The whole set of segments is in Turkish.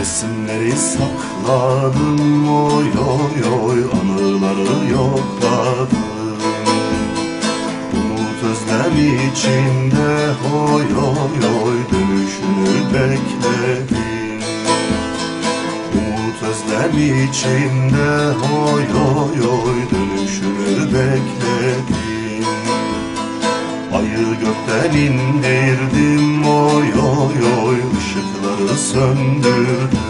Resimleri sakladım oy oy oy Anıları yokladım. Umut özlem içinde oy oy oy Dönüşünü bekledim. Umut özlem içinde oy oy oy gökten indirdim. Oy oy oy ışıkları söndürdüm.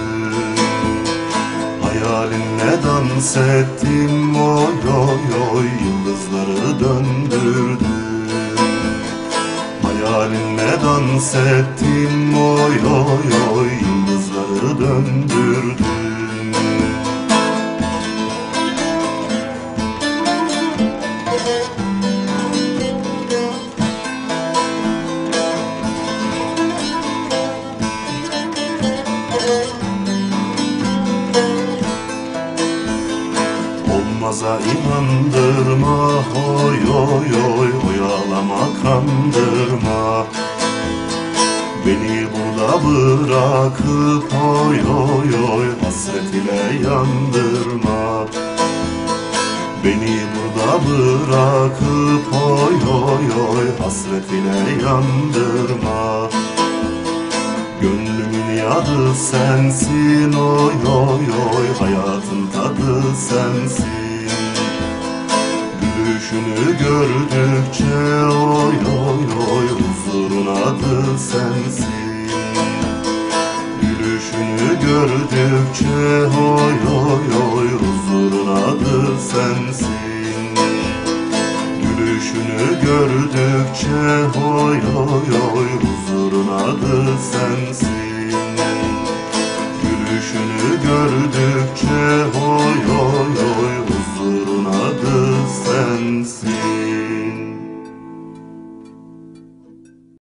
Hayalinle dans ettim. Oy oy oy Yıldızları döndürdüm. Hayalinle dans ettim. Oy oy oy Yıldızları döndürdüm Olmaza inandırma Oy oy oy Oyalama kandırma. Beni burada bırakıp Oy oy oy Hasret ile yandırma. Beni burada bırakıp Oy oy oy Hasret ile yandırma. Gönlümün yadı sensin oy oy oy Hayatın tadı sensin Gülüşünü gördükçe oy oy oy Huzurun adı sensin. Gülüşünü gördükçe oy oy oy Huzurun adı sensin. Gülüşünü gördükçe oy oy oy Huzurun adı sensin. Gülüşünü gördükçe